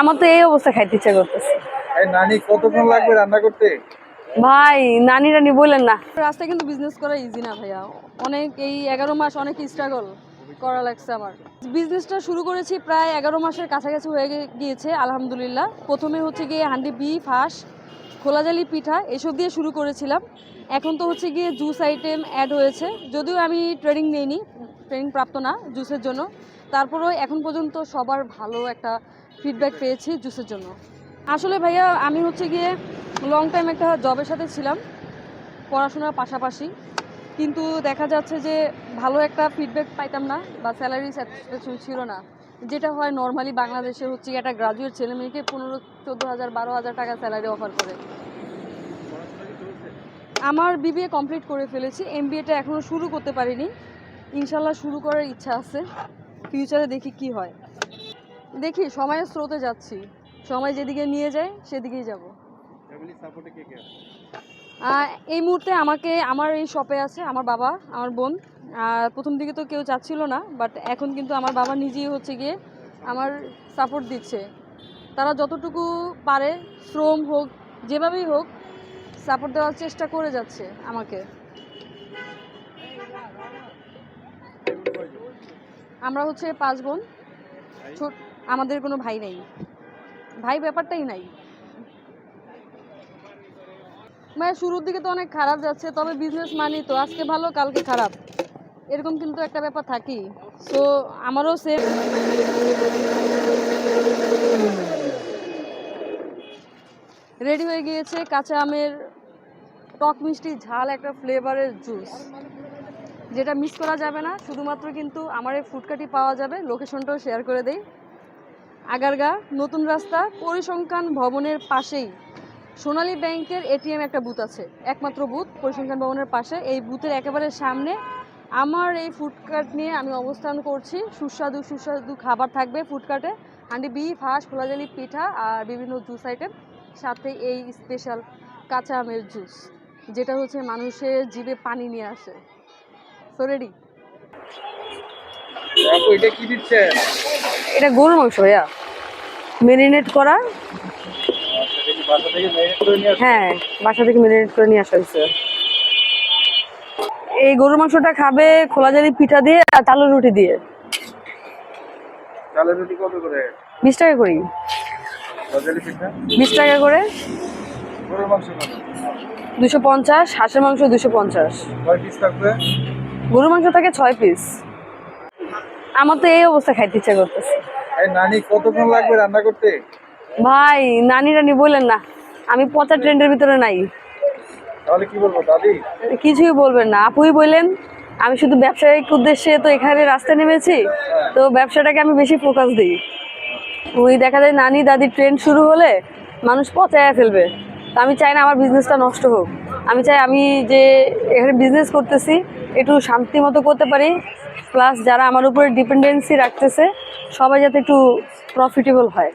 আমার তো এই অবস্থা খাইতে ইচ্ছা করতেছে। এই নানি কতক্ষণ লাগবে রান্না করতে? ভাই নানি রানি বললেন না। রাস্তায় কিন্তু বিজনেস করা ইজি না ভাইয়া। অনেক এই এগারো মাস অনেক স্ট্রাগল করা লাগছে আমার। বিজনেসটা শুরু করেছি প্রায় এগারো মাসের কাছাকাছি হয়ে গিয়েছে আলহামদুলিল্লাহ। প্রথমে হচ্ছে গিয়ে হান্ডি বিফ হাঁস খোলাজালি পিঠা এসব দিয়ে শুরু করেছিলাম। এখন তো হচ্ছে গিয়ে জুস আইটেম অ্যাড হয়েছে। যদিও আমি ট্রেনিং নেইনি ট্রেনিং প্রাপ্ত না জুসের জন্য। তারপরেও এখন পর্যন্ত সবার ভালো একটা ফিডব্যাক পেয়েছি জুসের জন্য। আসলে ভাইয়া, আমি হচ্ছে গিয়ে লং টাইম একটা জবের সাথে ছিলাম, পড়াশোনার পাশাপাশি। কিন্তু দেখা যাচ্ছে যে ভালো একটা ফিডব্যাক পাইতাম না বা স্যালারি স্যাটিসফ্যাকশন ছিল না। যেটা হয় নর্মালি বাংলাদেশে হচ্ছে একটা গ্রাজুয়েট ছেলে মেয়েকে পনেরো, চোদ্দ হাজার, বারো হাজার টাকা স্যালারি অফার করে। আমার বিবিএ কমপ্লিট করে ফেলেছি এমবিএটা এখনও শুরু করতে পারিনি। ইনশাল্লাহ শুরু করার ইচ্ছা আছে। ফিউচারে দেখি কি হয়। দেখি সময়ের স্রোতে যাচ্ছি। সময় যেদিকে নিয়ে যায় সেদিকেই যাব। এই মুহূর্তে আমাকে আমার এই শপে আছে আমার বাবা আমার বোন। আর প্রথম দিকে তো কেউ চাচ্ছিল না বাট এখন কিন্তু আমার বাবা নিজেই হচ্ছে গিয়ে আমার সাপোর্ট দিচ্ছে। তারা যতটুকু পারে শ্রম হোক যেভাবেই হোক সাপোর্ট দেওয়ার চেষ্টা করে যাচ্ছে আমাকে। আমরা হচ্ছে পাঁচ বোন। ছোট আমাদের কোনো ভাই নেই। ভাই ব্যাপারটাই নাই। মানে শুরুর দিকে তো অনেক খারাপ যাচ্ছে তবে বিজনেস মানি তো আজকে ভালো কালকে খারাপ। এরকম কিন্তু একটা ব্যাপার থাকি সো আমারও সেম রেডি হয়ে গিয়েছে কাঁচা আমের টক মিষ্টি ঝাল একটা ফ্লেভারের জুস যেটা মিস করা যাবে না, শুধুমাত্র কিন্তু আমার এই ফুডকাটি পাওয়া যাবে। লোকেশনটাও শেয়ার করে দেই। আগারগা, নতুন রাস্তা, পরিসংখ্যান ভবনের পাশেই। সোনালী ব্যাংকের এটিএম একটা বুথ আছে। একমাত্র বুথ পরিসংখ্যান ভবনের পাশে। এই বুথের একেবারে সামনে আমার এই ফুডকার্ট নিয়ে আমি অবস্থান করছি। সুস্বাদু সুস্বাদু খাবার থাকবে ফুডকার্টে হান্ডি বিফ, হাঁস, খোলাজালি, পিঠা আর বিভিন্ন জুস আইটেম সাথে এই স্পেশাল কাঁচা আমের জুস যেটা হচ্ছে মানুষের জিভে পানি নিয়ে আসে। সো রেডি আপু এটা কি দিচ্ছে? এটা গরুর মাংস ভাইয়া। মেরিনেট করা। হ্যাঁ বাসা থেকে মেরিনেট করে নিয়ে আসা হয়েছে। এই গরুর মাংসটা খাবে খোলা জালি পিঠা দিয়ে আর চালের রুটি দিয়ে। চালের রুটি কত করে? বিশ টাকা করি। পিঠা? বিশ টাকা করে। গরুর মাংস কত? দুশো পঞ্চাশ হাঁসের মাংস দুশো পঞ্চাশ। কয় পিস থাকবে? গরুর মাংস থাকে ছয় পিস আমার তো এই অবস্থা খাইতে ইচ্ছা করতেছে। নানি কতক্ষণ লাগবে রান্না করতে? ভাই নানি রানি বললেন না আমি পচা ট্রেন্ডের ভিতরে নাই। তাহলে কি বলব দাদি? কিছুই বলবেন না। আপুই বললেন আমি শুধু ব্যবসায়িক উদ্দেশ্যে তো এখানে রাস্তায় নেমেছি তো ব্যবসাটাকে আমি বেশি ফোকাস দিই। ওই দেখা যায় নানি দাদি ট্রেন্ড শুরু হলে মানুষ পচায়া ফেলবে। তো আমি চাই না আমার বিজনেসটা নষ্ট হোক। আমি চাই আমি যে এখানে বিজনেস করতেছি, একটু শান্তি মতো করতে পারি প্লাস যারা আমার উপরে ডিপেন্ডেন্সি রাখতেছে, সবাই যাতে একটু প্রফিটেবল হয়।